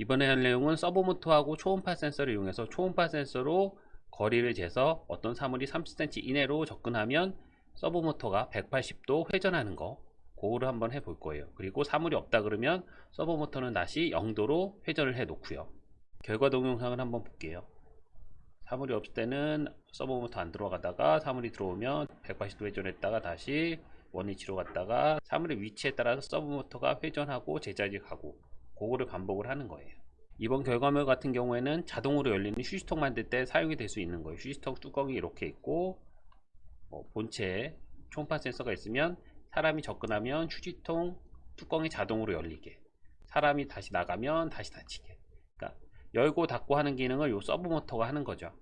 이번에 할 내용은 서브모터하고 초음파 센서를 이용해서 초음파 센서로 거리를 재서 어떤 사물이 30cm 이내로 접근하면 서브모터가 180도 회전하는 거 그거를 한번 해 볼 거예요. 그리고 사물이 없다 그러면 서브모터는 다시 0도로 회전을 해 놓고요. 결과 동영상을 한번 볼게요. 사물이 없을 때는 서브모터 안 들어가다가 사물이 들어오면 180도 회전했다가 다시 원위치로 갔다가 사물의 위치에 따라서 서브모터가 회전하고 제자리 가고 그거를 반복을 하는 거예요. 이번 결과물 같은 경우에는 자동으로 열리는 휴지통 만들 때 사용이 될 수 있는 거예요. 휴지통 뚜껑이 이렇게 있고 어, 본체에 초음파 센서가 있으면 사람이 접근하면 휴지통 뚜껑이 자동으로 열리게 사람이 다시 나가면 다시 닫히게. 그러니까 열고 닫고 하는 기능을 요 서브 모터가 하는 거죠.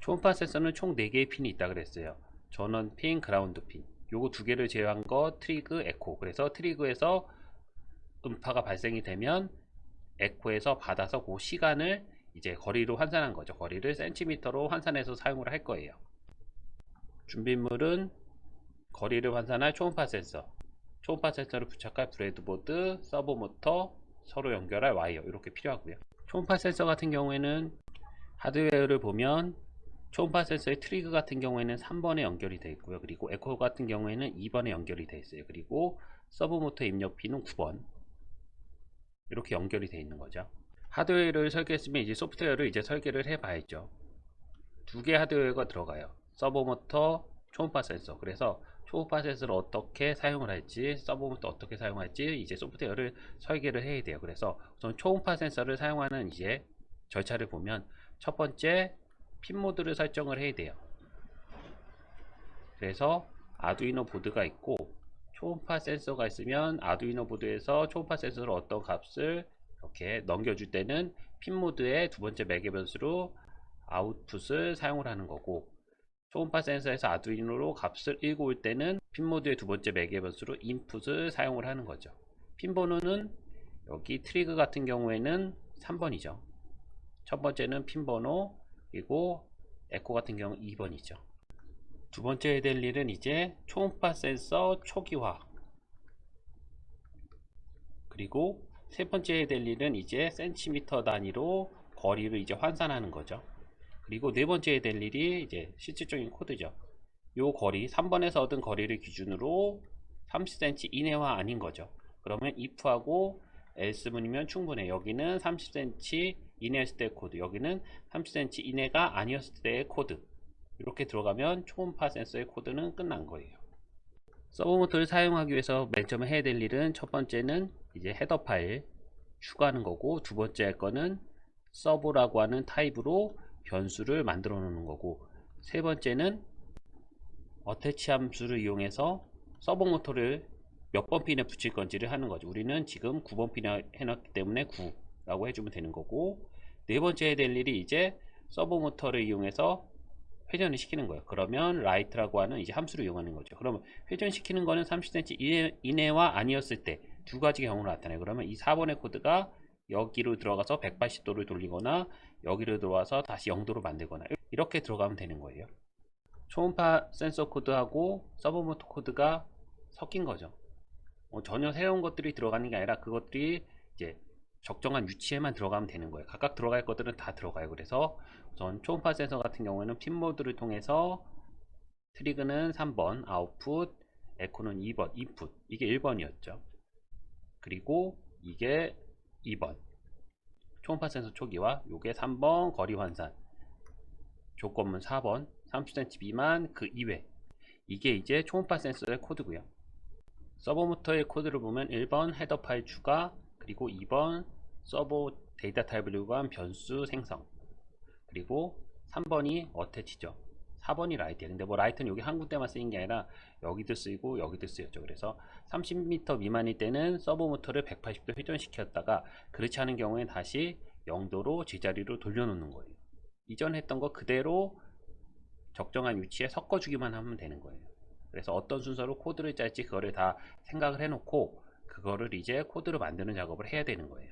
초음파 센서는 총 4개의 핀이 있다 그랬어요. 전원 핀, 그라운드 핀. 요거 두 개를 제외한 거 트리그, 에코. 그래서 트리그에서 음파가 발생이 되면 에코에서 받아서 그 시간을 이제 거리로 환산한 거죠. 거리를 센티미터로 환산해서 사용을 할 거예요. 준비물은 거리를 환산할 초음파 센서. 초음파 센서를 부착할 브레드보드, 서브 모터, 서로 연결할 와이어 이렇게 필요하고요. 초음파 센서 같은 경우에는 하드웨어를 보면 초음파 센서의 트리그 같은 경우에는 3번에 연결이 되어 있고요. 그리고 에코 같은 경우에는 2번에 연결이 되어 있어요. 그리고 서브 모터 입력 핀은 9번 이렇게 연결이 되어 있는 거죠. 하드웨어를 설계했으면 이제 소프트웨어를 이제 설계를 해 봐야죠. 두 개 하드웨어가 들어가요. 서버 모터 초음파 센서. 그래서 초음파 센서를 어떻게 사용을 할지 서버 모터 어떻게 사용할지 이제 소프트웨어를 설계를 해야 돼요. 그래서 우선 초음파 센서를 사용하는 이제 절차를 보면 첫 번째 핀 모드를 설정을 해야 돼요. 그래서 아두이노 보드가 있고 초음파 센서가 있으면 아두이노 보드에서 초음파 센서를 어떤 값을 이렇게 넘겨줄 때는 핀 모드의 두 번째 매개 변수로 아웃풋을 사용을 하는 거고 초음파 센서에서 아두이노로 값을 읽고 올 때는 핀 모드의 두 번째 매개 변수로 인풋을 사용을 하는 거죠. 핀 번호는 여기 트리그 같은 경우에는 3번이죠. 첫 번째는 핀 번호 그리고 에코 같은 경우 2번이죠 두 번째 해야 될 일은 이제 초음파 센서 초기화. 그리고 세 번째 해야 될 일은 이제 센티미터 단위로 거리를 이제 환산하는 거죠. 그리고 네 번째 해야 될 일이 이제 실질적인 코드죠. 요 거리 3번에서 얻은 거리를 기준으로 30cm 이내와 아닌 거죠. 그러면 if하고 else문이면 충분해. 여기는 30cm 이내였을 때 코드 여기는 30cm 이내가 아니었을 때의 코드 이렇게 들어가면 초음파 센서의 코드는 끝난 거예요. 서브모터를 사용하기 위해서 맨 처음에 해야 될 일은 첫 번째는 이제 헤더 파일 추가하는 거고 두 번째 거는 서브라고 하는 타입으로 변수를 만들어 놓는 거고 세 번째는 어태치 함수를 이용해서 서버 모터를 몇 번 핀에 붙일 건지를 하는 거죠 우리는 지금 9번 핀에 해놨기 때문에 9라고 해주면 되는 거고 네 번째 해야 될 일이 이제 서버 모터를 이용해서 회전을 시키는 거예요. 그러면 라이트라고 하는 이제 함수를 이용하는 거죠. 그러면 회전시키는 거는 30cm 이내, 이내와 아니었을 때 두 가지 경우를 나타내요. 그러면 이 4번의 코드가 여기로 들어가서 180도를 돌리거나 여기로 들어와서 다시 0도로 만들거나 이렇게 들어가면 되는 거예요. 초음파 센서 코드하고 서버모터 코드가 섞인 거죠. 어, 전혀 새로운 것들이 들어가는 게 아니라 그것들이 이제 적정한 위치에만 들어가면 되는 거예요. 각각 들어갈 것들은 다 들어가요. 그래서 우선 초음파 센서 같은 경우에는 핀 모드를 통해서 트리그는 3번 아웃풋 에코는 2번 인풋. 이게 1번이었죠. 그리고 이게 2번. 초음파 센서 초기화 요게 3번 거리 환산. 조건문 4번 30cm 미만 그 이외. 이게 이제 초음파 센서의 코드고요. 서버모터의 코드를 보면 1번 헤더 파일 추가 그리고 2번 서버 데이터 타입을 요구한 변수 생성 그리고 3번이 어태치죠 4번이 라이트예요 근데 뭐 라이트는 여기 한 군데만 쓰인 게 아니라 여기도 쓰이고 여기도 쓰였죠. 그래서 30m 미만일 때는 서버 모터를 180도 회전시켰다가 그렇지 않은 경우에 다시 0도로 제자리로 돌려놓는 거예요. 이전 했던 거 그대로 적정한 위치에 섞어주기만 하면 되는 거예요. 그래서 어떤 순서로 코드를 짤지 그거를 다 생각을 해놓고 그거를 이제 코드로 만드는 작업을 해야 되는 거예요